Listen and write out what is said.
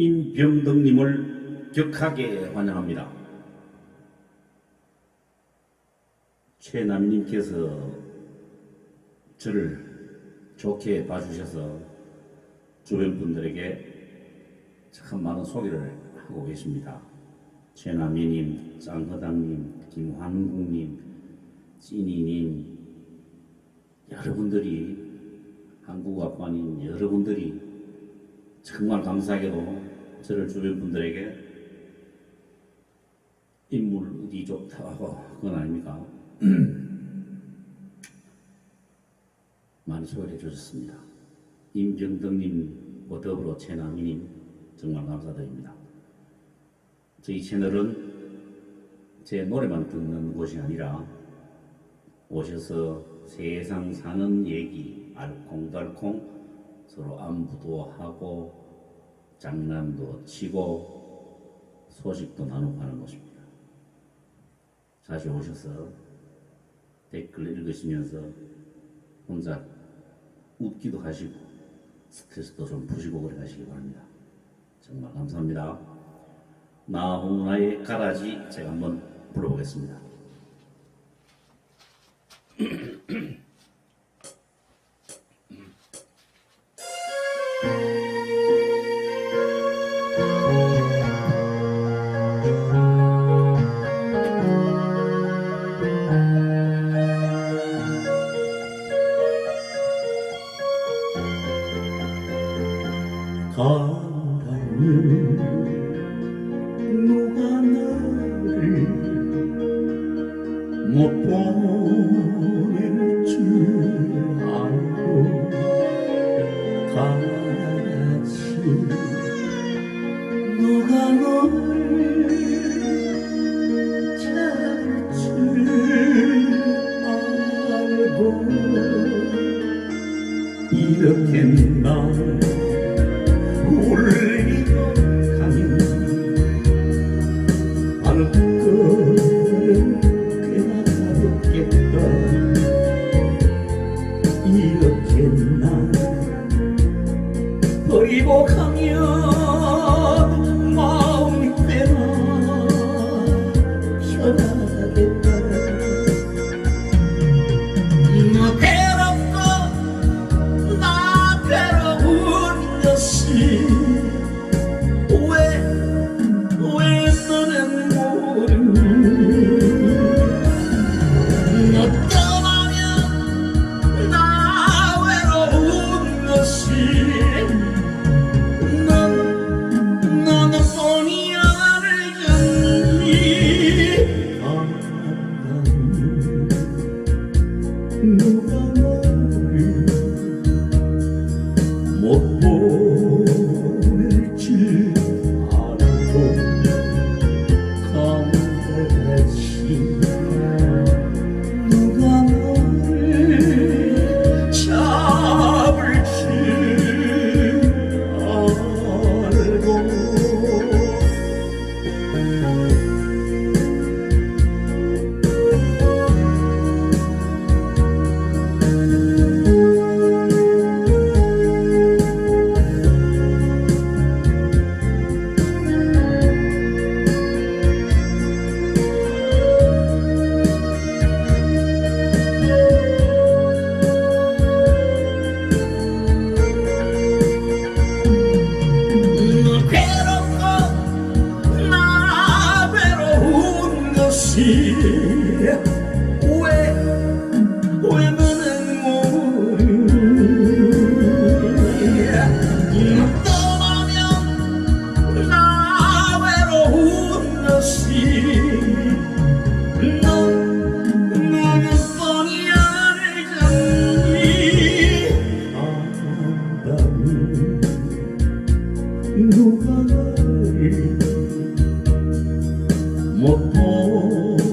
임병덕님을 격하게 환영합니다. 최남님께서 저를 좋게 봐주셔서 주변 분들에게 참 많은 소개를 하고 계십니다. 최남희님, 짱허당님, 김환국님, 찐이님, 여러분들이 한국학관인 여러분들이 정말 감사하게도 저를 주변 분들에게 인물이 좋다고 그건 아닙니까? 많이 소개해 주셨습니다. 임병덕님과 더불어 최남희님 정말 감사드립니다. 저희 채널은 제 노래만 듣는 곳이 아니라 오셔서 세상 사는 얘기 알콩달콩 서로 안부도 하고 장난도 치고 소식도 나누고 하는 곳입니다. 자주 오셔서 댓글 읽으시면서 혼자 웃기도 하시고 스트레스도 좀 푸시고 그래 가시기 바랍니다. 정말 감사합니다. 나훈아의 가라지 제가 한번 불러보겠습니다. 누가 나를 못 보낼 줄 알고 가지. 누가 너를 잡을 줄 알고 이렇게 날 못 누가 나를 못 보낼